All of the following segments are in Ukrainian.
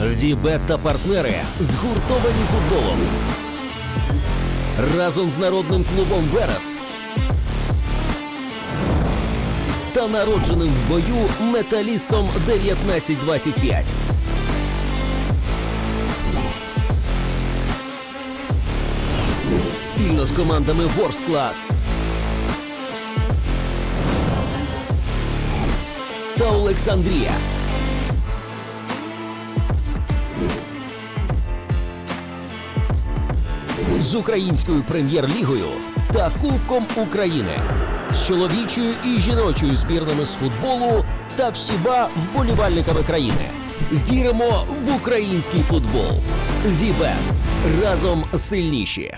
Вібет та партнери згуртовані футболом. Разом з народним клубом Верес та народженим в бою металістом 1925. Спільно з командами Ворсклад та Олександрія. З українською прем'єр-лігою та Кубком України, з чоловічою і жіночою збірнами з футболу та всіма вболівальниками країни. Віримо в український футбол. Вібет разом сильніші.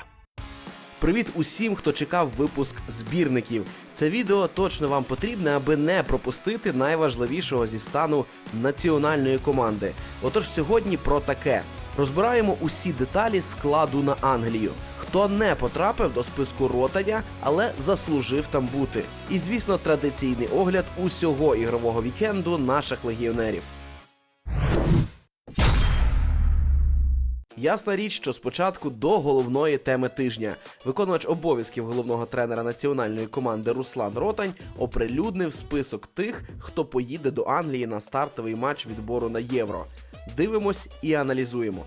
Привіт усім, хто чекав випуск збірників. Це відео точно вам потрібне, аби не пропустити найважливішого зі стану національної команди. Отож, сьогодні про таке: розбираємо усі деталі складу на Англію. Хто не потрапив до списку ротання, але заслужив там бути. І звісно, традиційний огляд усього ігрового вікенду наших легіонерів. Ясна річ, що спочатку до головної теми тижня виконувач обов'язків головного тренера національної команди Руслан Ротань оприлюднив список тих, хто поїде до Англії на стартовий матч відбору на євро. Дивимось і аналізуємо.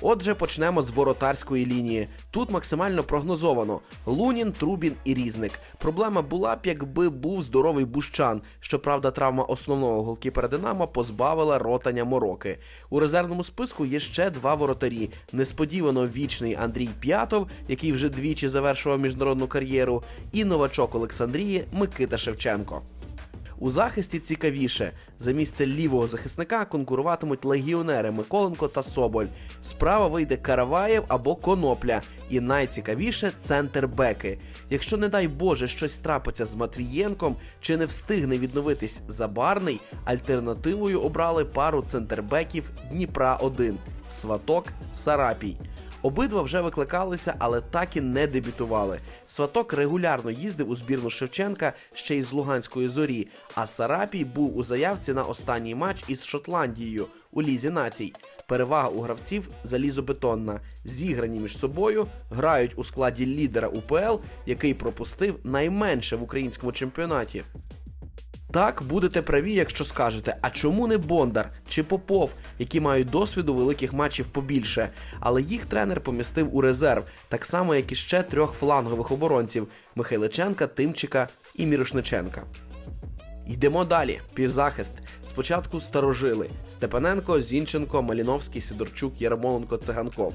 Отже, почнемо з воротарської лінії. Тут максимально прогнозовано: Лунін, Трубін і Різник. Проблема була б, якби був здоровий Бущан. Щоправда, травма основного голкіпера Динамо позбавила ротання мороки. У резервному списку є ще два воротарі. Несподівано вічний Андрій П'ятов, який вже двічі завершував міжнародну кар'єру, і новачок Олександрії Микита Шевченко. У захисті цікавіше за місце лівого захисника конкуруватимуть легіонери Миколенко та Соболь. Справа вийде Караваєв або Конопля. І найцікавіше центр беки. Якщо, не дай Боже, щось трапиться з Матвієнком чи не встигне відновитись Забарний, альтернативою обрали пару центрбеків Дніпра 1 Сваток Сарапій. Обидва вже викликалися, але так і не дебютували. Сваток регулярно їздив у збірну Шевченка ще й з Луганської зорі, а Сарапій був у заявці на останній матч із Шотландією у Лізі націй. Перевага у гравців залізобетонна. Зіграні між собою, грають у складі лідера УПЛ, який пропустив найменше в українському чемпіонаті. Так, будете праві, якщо скажете, а чому не Бондар чи Попов, які мають досвіду великих матчів побільше, але їх тренер помістив у резерв, так само як і ще трьох флангових оборонців Михайличенка, Тимчика і Мірошниченка. Йдемо далі. Півзахист. Спочатку старожили Степаненко, Зінченко, Маліновський, Сидорчук, Ярмоленко, Циганков.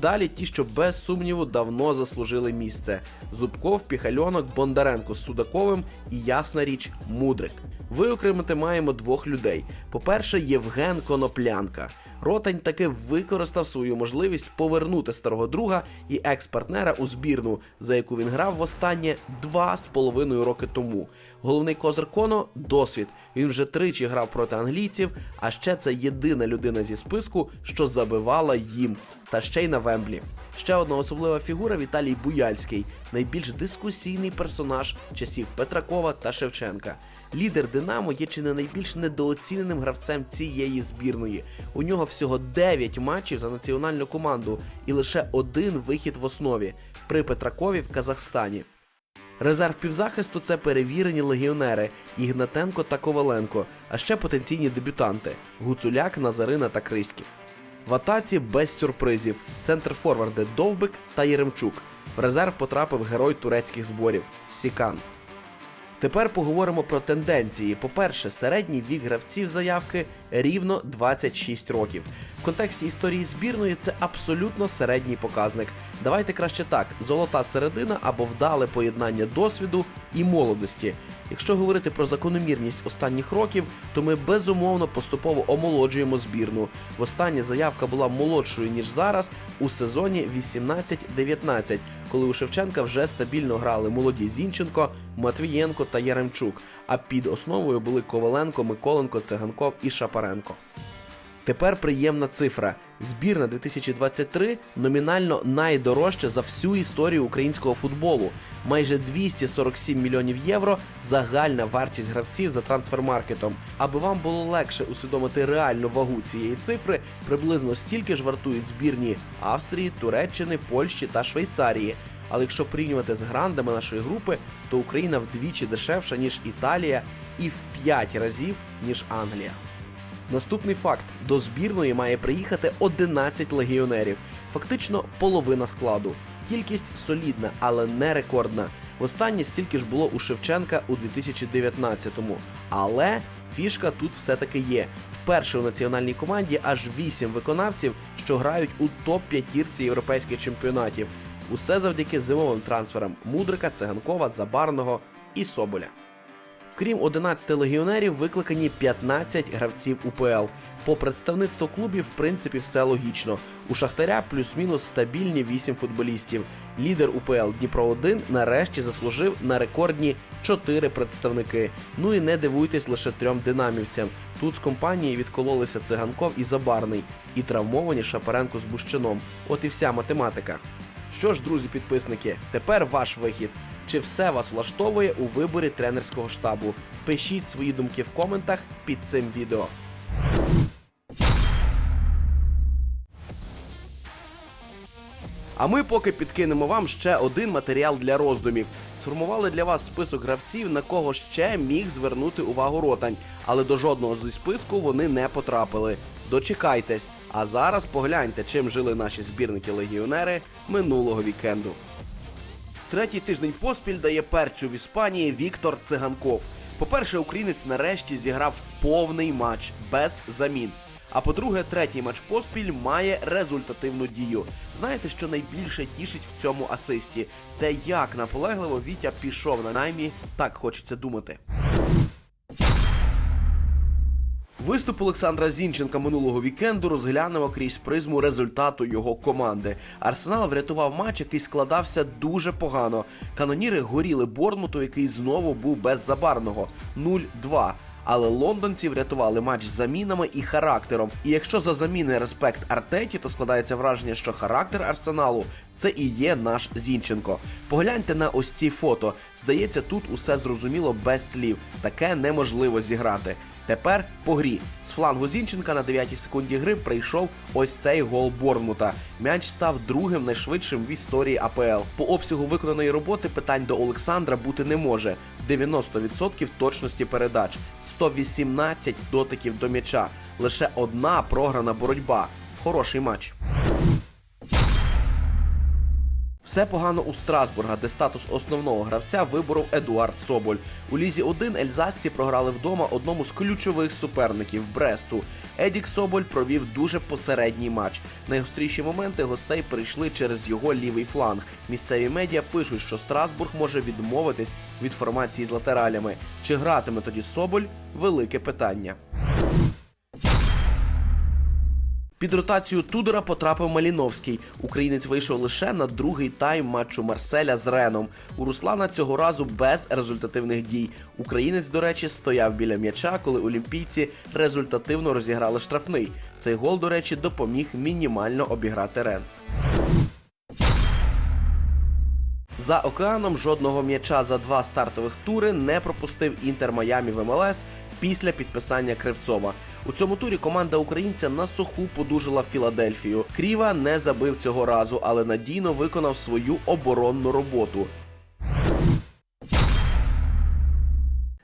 Далі ті, що без сумніву давно заслужили місце: Зубков, Піхальонок, Бондаренко з Судаковим і ясна річ Мудрик. Виокремити маємо двох людей. По-перше, Євген Коноплянка. Ротань таки використав свою можливість повернути старого друга і екс-партнера у збірну, за яку він грав востаннє два з половиною роки тому. Головний козир Коно досвід. Він вже тричі грав проти англійців, а ще це єдина людина зі списку, що забивала їм, та ще й на Вемблі. Ще одна особлива фігура Віталій Буяльський, найбільш дискусійний персонаж часів Петракова та Шевченка. Лідер Динамо є чи не найбільш недооціненим гравцем цієї збірної. У нього всього 9 матчів за національну команду і лише один вихід в основі при Петракові в Казахстані. Резерв півзахисту це перевірені легіонери Ігнатенко та Коваленко, а ще потенційні дебютанти Гуцуляк, Назарина та Криськів. В атаці без сюрпризів. Центр форварди Довбик та Єремчук. В резерв потрапив герой турецьких зборів Сікан. Тепер поговоримо про тенденції. По-перше, середній вік гравців заявки рівно 26 років. В контексті історії збірної це абсолютно середній показник. Давайте краще так: золота середина або вдале поєднання досвіду і молодості. Якщо говорити про закономірність останніх років, то ми безумовно поступово омолоджуємо збірну. Востання заявка була молодшою ніж зараз у сезоні 18-19, коли у Шевченка вже стабільно грали молоді Зінченко, Матвієнко та Яремчук. А під основою були Коваленко, Миколенко, Циганков і Шапаренко. Тепер приємна цифра: Збірна 2023 номінально найдорожча за всю історію українського футболу. Майже 247 мільйонів євро загальна вартість гравців за трансфермаркетом. Аби вам було легше усвідомити реальну вагу цієї цифри, приблизно стільки ж вартують збірні Австрії, Туреччини, Польщі та Швейцарії. Але якщо порівнювати з грандами нашої групи, то Україна вдвічі дешевша ніж Італія і в 5 разів ніж Англія. Наступний факт: до збірної має приїхати 11 легіонерів, фактично половина складу. Кількість солідна, але не рекордна. Востаннє стільки ж було у Шевченка у 2019-му. Але фішка тут все-таки є. Вперше у національній команді аж 8 виконавців, що грають у топ-п'ятірці європейських чемпіонатів. Усе завдяки зимовим трансферам Мудрика, Циганкова, Забарного і Соболя. Крім 11 легіонерів, викликані 15 гравців УПЛ. По представництву клубів, в принципі, все логічно. У Шахтаря плюс-мінус стабільні 8 футболістів. Лідер УПЛ Дніпро 1 нарешті заслужив на рекордні 4 представники. Ну і не дивуйтесь лише трьом динамівцям. Тут з компанії відкололися циганков і Забарний, і травмовані Шапаренко з Бущином. От і вся математика. Що ж, друзі підписники, тепер ваш вихід. Чи все вас влаштовує у виборі тренерського штабу? Пишіть свої думки в коментах під цим відео. А ми поки підкинемо вам ще один матеріал для роздумів. Сформували для вас список гравців, на кого ще міг звернути увагу ротань, але до жодного зі списку вони не потрапили. Дочекайтесь, а зараз погляньте, чим жили наші збірники-легіонери минулого вікенду. Третій тиждень поспіль дає перцю в Іспанії Віктор Циганков. По-перше, українець нарешті зіграв повний матч без замін. А по-друге, третій матч поспіль має результативну дію. Знаєте, що найбільше тішить в цьому асисті? Те, як наполегливо Вітя пішов на наймі, так хочеться думати. Виступ Олександра Зінченка минулого вікенду розглянемо крізь призму результату його команди. Арсенал врятував матч, який складався дуже погано. Каноніри горіли Борнмуту, який знову був без забарного 0-2. Але лондонці врятували матч замінами і характером. І якщо за заміни респект Артеті, то складається враження, що характер арсеналу це і є наш Зінченко. Погляньте на ось ці фото. Здається, тут усе зрозуміло без слів. Таке неможливо зіграти. Тепер по грі з флангу Зінченка на 9-й секунді гри прийшов ось цей гол Борнмута. М'яч став другим найшвидшим в історії АПЛ. По обсягу виконаної роботи питань до Олександра бути не може. 90% точності передач, 118 дотиків до м'яча. Лише одна програна боротьба. Хороший матч. Все погано у Страсбурга, де статус основного гравця виборов Едуард Соболь. У лізі 1 ельзасці програли вдома одному з ключових суперників Бресту. Едік Соболь провів дуже посередній матч. Найгостріші моменти гостей прийшли через його лівий фланг. Місцеві медіа пишуть, що Страсбург може відмовитись від формації з латералями. Чи гратиме тоді Соболь? Велике питання. Під ротацію Тудора потрапив Маліновський. Українець вийшов лише на другий тайм матчу Марселя з Реном. У Руслана цього разу без результативних дій. Українець, до речі, стояв біля м'яча, коли олімпійці результативно розіграли штрафний. Цей гол, до речі, допоміг мінімально обіграти Рен. За океаном жодного м'яча за два стартових тури не пропустив Інтер Майамі в МЛС після підписання Кривцова. У цьому турі команда українця на суху подужила Філадельфію. Кріва не забив цього разу, але надійно виконав свою оборонну роботу.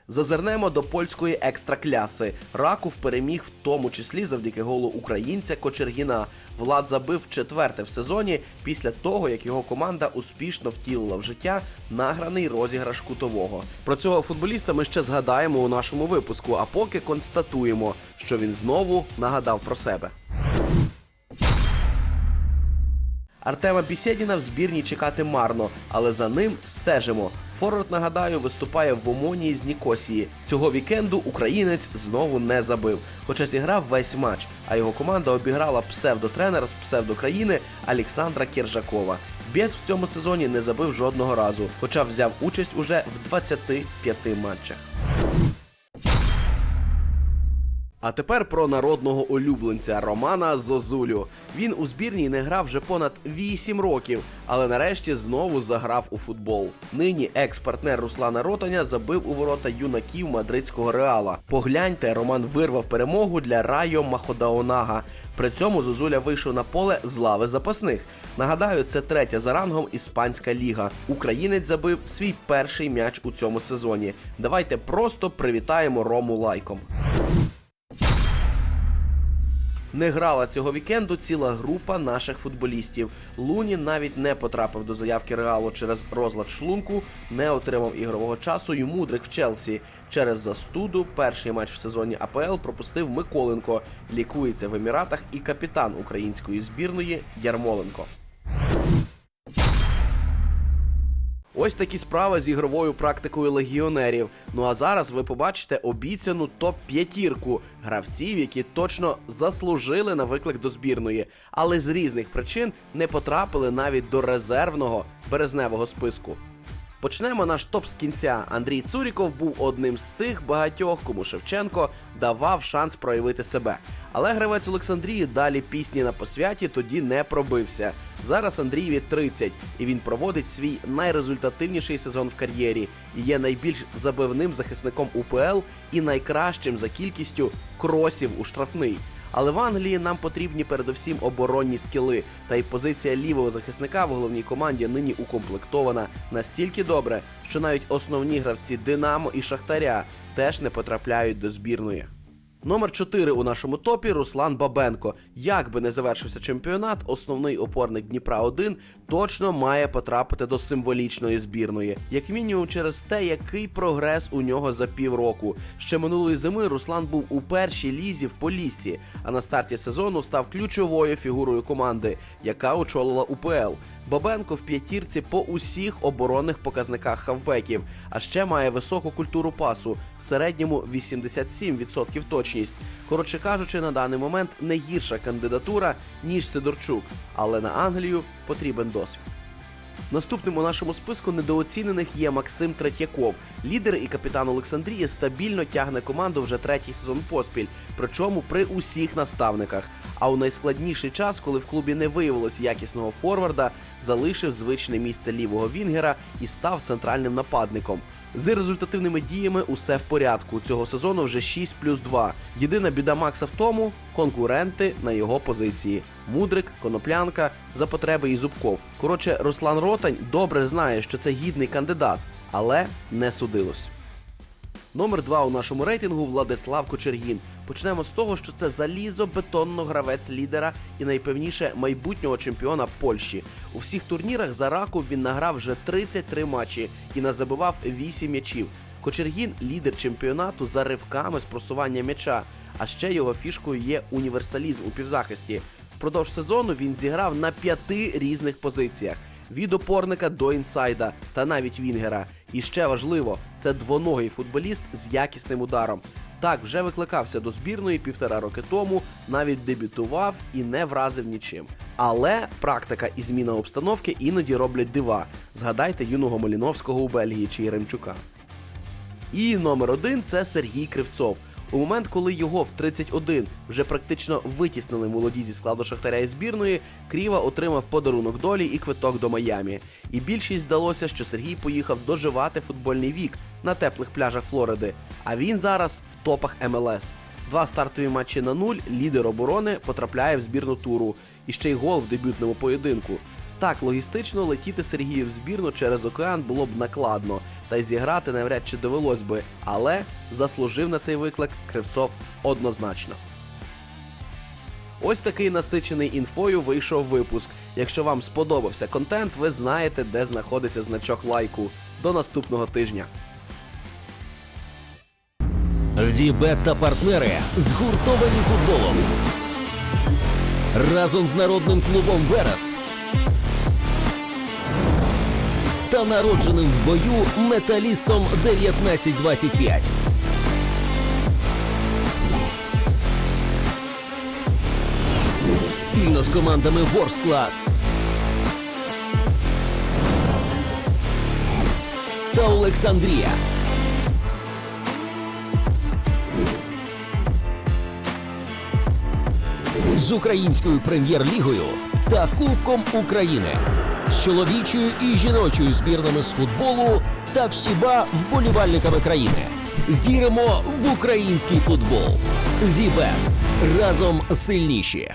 Зазирнемо до польської екстракляси. Раков переміг в тому числі завдяки голу українця Кочергіна. Влад забив четверте в сезоні після того, як його команда успішно втілила в життя награний розіграш кутового. Про цього футболіста ми ще згадаємо у нашому випуску, а поки констатуємо, що він знову нагадав про себе. Артема Бісєдіна в збірні чекати марно, але за ним стежимо. Форвард, нагадаю, виступає в Омонії з Нікосії. Цього вікенду українець знову не забив, хоча зіграв весь матч, а його команда обіграла псевдотренера з псевдокраїни Олександра Кіржакова. Бєс в цьому сезоні не забив жодного разу, хоча взяв участь уже в 25 матчах. А тепер про народного улюбленця Романа Зозулю. Він у збірній не грав вже понад 8 років, але нарешті знову заграв у футбол. Нині екс-партнер Руслана Ротаня забив у ворота юнаків мадридського реала. Погляньте, Роман вирвав перемогу для Райо Маходаонага. При цьому Зозуля вийшов на поле з лави запасних. Нагадаю, це третя за рангом іспанська ліга. Українець забив свій перший м'яч у цьому сезоні. Давайте просто привітаємо Рому лайком. Не грала цього вікенду ціла група наших футболістів. Луні навіть не потрапив до заявки реалу через розлад шлунку, не отримав ігрового часу. й Мудрик в Челсі. Через застуду перший матч в сезоні АПЛ пропустив Миколенко. Лікується в Еміратах і капітан української збірної Ярмоленко. Ось такі справи з ігровою практикою легіонерів. Ну а зараз ви побачите обіцяну топ-п'ятірку гравців, які точно заслужили на виклик до збірної, але з різних причин не потрапили навіть до резервного березневого списку. Почнемо наш топ з кінця. Андрій Цуріков був одним з тих багатьох, кому Шевченко давав шанс проявити себе. Але гравець Олександрії далі пісні на посвяті тоді не пробився. Зараз Андрієві 30, і він проводить свій найрезультативніший сезон в кар'єрі і є найбільш забивним захисником УПЛ і найкращим за кількістю кросів у штрафний. Але в Англії нам потрібні передусім оборонні скіли, та й позиція лівого захисника в головній команді нині укомплектована настільки добре, що навіть основні гравці Динамо і Шахтаря теж не потрапляють до збірної. Номер 4 у нашому топі Руслан Бабенко. Як би не завершився чемпіонат, основний опорник Дніпра 1 точно має потрапити до символічної збірної, як мінімум через те, який прогрес у нього за півроку. Ще минулої зими Руслан був у першій лізі в Поліссі, а на старті сезону став ключовою фігурою команди, яка очолила УПЛ. Бабенко в п'ятірці по усіх оборонних показниках хавбеків, а ще має високу культуру пасу в середньому 87% точність. Коротше кажучи, на даний момент не гірша кандидатура ніж Сидорчук, але на Англію потрібен досвід. Наступним у нашому списку недооцінених є Максим Третьяков. Лідер і капітан Олександрії стабільно тягне команду вже третій сезон поспіль, причому при усіх наставниках. А у найскладніший час, коли в клубі не виявилось якісного форварда, залишив звичне місце лівого вінгера і став центральним нападником. З результативними діями усе в порядку. Цього сезону вже 6 плюс 2. Єдина біда Макса в тому конкуренти на його позиції: Мудрик, Коноплянка, за потреби і Зубков. Коротше, Руслан Ротань добре знає, що це гідний кандидат, але не судилось. Номер два у нашому рейтингу Владислав Кочергін. Почнемо з того, що це залізобетонно гравець лідера і найпевніше майбутнього чемпіона Польщі. У всіх турнірах за раку він награв вже 33 матчі і назабивав 8 м'ячів. Кочергін лідер чемпіонату за ривками з просування м'яча. А ще його фішкою є універсалізм у півзахисті. Впродовж сезону він зіграв на п'яти різних позиціях від опорника до інсайда та навіть Вінгера. І ще важливо, це двоногий футболіст з якісним ударом. Так, вже викликався до збірної півтора роки тому, навіть дебютував і не вразив нічим. Але практика і зміна обстановки іноді роблять дива. Згадайте юного Маліновського у Бельгії чи Єремчука. І номер один це Сергій Кривцов. У момент, коли його в 31 вже практично витіснили молоді зі складу Шахтаря і збірної, Кріва отримав подарунок долі і квиток до Майамі. І більшість здалося, що Сергій поїхав доживати футбольний вік на теплих пляжах Флориди. А він зараз в топах МЛС. Два стартові матчі на нуль. Лідер оборони потрапляє в збірну туру. І ще й гол в дебютному поєдинку. Так, логістично летіти Сергію в збірну через океан було б накладно, та й зіграти навряд чи довелось би, але заслужив на цей виклик Кривцов однозначно. Ось такий насичений інфою вийшов випуск. Якщо вам сподобався контент, ви знаєте, де знаходиться значок лайку. До наступного тижня. Вібет та партнери згуртовані футболом. Разом з народним клубом Верес та народженим в бою металістом 1925. Спільно з командами Ворсклад та Олександрія. з українською прем'єр-лігою та Кубком України, з чоловічою і жіночою збірнами з футболу та всіма вболівальниками країни. Віримо в український футбол. Вібет разом сильніші.